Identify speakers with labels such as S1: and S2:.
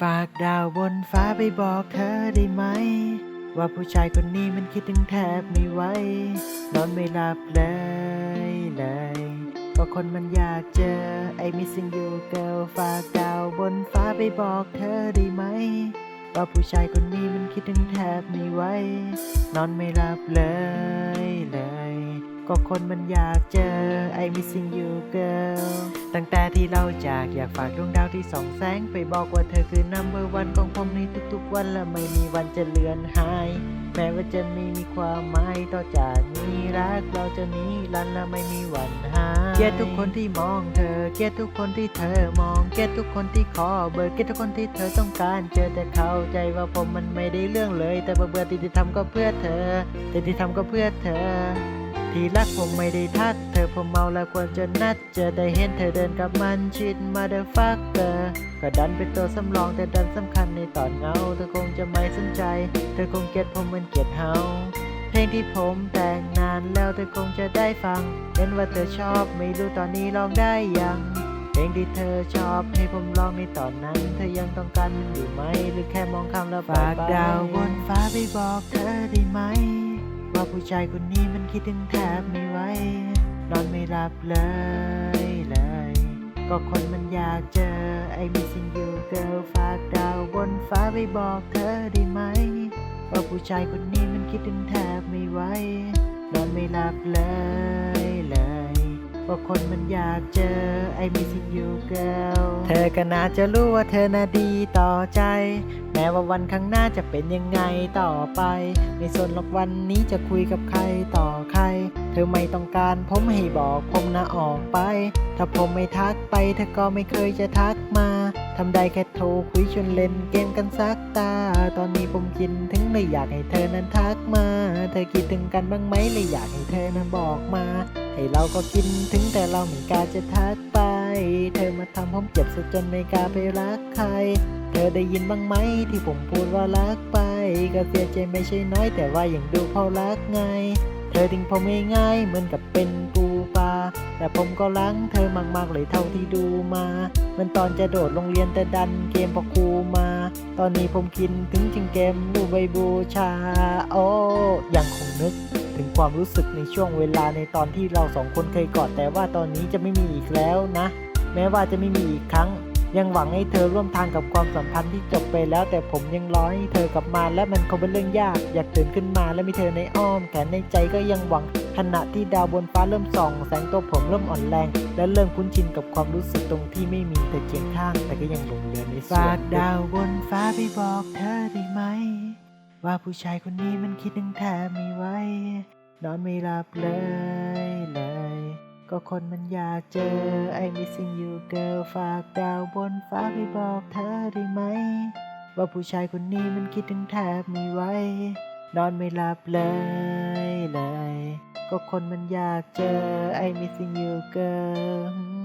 S1: ฝากดาวบนฟ้าไปบอกเธอได้ไหม ว่าผู้ชายคนนี้มันคิดถึงแทบไม่ไหวนอนไม่หลับเลยเลยก็คนมันอยากเจอไอ้ missing you girl ฝากดาวบนฟ้าไปบอกเธอได้ไหม ว่าผู้ชายคนนี้มันคิดถึงแทบไม่ไหวนอนไม่หลับเลยเลย ก็คนมันอยากเจอไอ้ missing you girl ตั้งแต่ที่เราจากอยากฝากดวงดาวที่สองแสง ไปบอกว่าเธอคือ number one ของผมในทุกๆวันและไม่มีวันจะเลือนหาย แม้ว่าจะไม่มีความหมายต่อจากนี้รักเราจะนี้รันและไม่มีวันหาย เกลียดทุกคนที่มองเธอ เกลียดทุกคนที่เธอมอง เกลียดทุกคนที่ขอเบอร์ เกลียดทุกคนที่เธอต้องการเจอแต่เข้าใจว่าผมมันไม่ได้เรื่องเลย แต่เบื่อๆที่ที่ทำก็เพื่อเธอ แต่ที่ทำก็เพื่อเธอ ที่รักผมไม่ได้ทัดเธอผมเมาแล้วควรจะนัดเจอได้เห็นเธอเดินกับมันชิดมาเดอฟักเกอร์ก็ดันเป็นตัวสำรองแต่ดันสำคัญในตอนเงา เธอคงจะไม่สนใจ เธอคงเกลียดผมเหมือนเกลียดเฮาเพลงที่ผมแต่งนานแล้วเธอคงจะได้ฟังเห็นว่าเธอชอบไม่รู้ตอนนี้ลองได้ยังเพลงที่เธอชอบให้ผมร้องในตอนนั้น เธอยังต้องการมันอยู่ไหม หรือแค่มองข้ามแล้วฝากดาวบนฟ้าไปบอกเธอได้ไหม ว่าผู้ชายคนนี้มันคิดถึงแทบไม่ไหวนอนไม่หลับเลยเลย ก็คนมันอยากเจอไอ้ missing you girl ฝากดาวบนฟ้าไปบอกเธอได้ไหม ว่าผู้ชายคนนี้มันคิดถึงแทบไม่ไหวนอนไม่หลับเลยเลย ว่าคนมันอยากเจอไอ้ missing you girl เธอก็น่าจะรู้ว่าเธอน่าดีต่อใจ แม้ว่าวันข้างหน้าจะเป็นยังไงต่อไปในส่วนหรอกวันนี้จะคุยกับใครต่อใคร เธอไม่ต้องการผมให้บอกผมนะออกไป ถ้าผมไม่ทักไปเธอก็ไม่เคยจะทักมาทำได้แค่โทรคุยชวนเล่นเกมกันสักตา ตอนนี้ผมคิดถึงเลยอยากให้เธอนั้นทักมา เธอคิดถึงกันบ้างไหมเลยอยากให้เธอนั้นบอกมา ให้เราก็คิดถึงแต่เราไม่กล้าจะทักไป เธอมาทำผมเจ็บซะจนไม่กล้าไปรักใคร เธอได้ยินบ้างไหมที่ผมพูดว่ารักไป ก็เสียใจไม่ใช่น้อยแต่ว่ายังดูเพรารักไง เธอทิ้งผมง่ายๆเหมือนกับเป็นปูปลาแต่ผมก็รักเธอมากๆเลยเท่าที่ดูมา มันตอนจะโดดโรงเรียนแต่ดันเกมพอครูมา ตอนนี้ผมคิดถึงจึงเกมดูใบบูชา โอ้ยังคงนึก ถึงความรู้สึกในช่วงเวลาในตอนที่เราสองคนเคยกอด แต่ว่าตอนนี้จะไม่มีอีกแล้วนะ แม้ว่าจะไม่มีอีกครั้ง ยังหวังให้เธอร่วมทางกับความสัมพันธ์ที่จบไปแล้ว แต่ผมยังรอให้เธอกลับมาและมันคงเป็นเรื่องยาก อยากตื่นขึ้นมาและมีเธอในอ้อมแขนในใจก็ยังหวังขณะที่ดาวบนฟ้าเริ่มส่อง แสงตัวผมเริ่มอ่อนแรง และเริ่มคุ้นชินกับความรู้สึกตรงที่ไม่มีเธอเคียงข้าง แต่ก็ยังหลงเหลือในฝากดาวบนฟ้าไปบอกเธอได้ไหม ว่าผู้ชายคนนี้มันคิดถึงแทบไม่ไหวนอนไม่หลับเลยเลย ก็คนมันอยากเจอไอ้ missing you girl ฝากดาวบนฟ้าไปบอกเธอได้ไหม ว่าผู้ชายคนนี้มันคิดถึงแทบไม่ไหวนอนไม่หลับเลยเลย ก็คนมันอยากเจอไอ้ missing you girl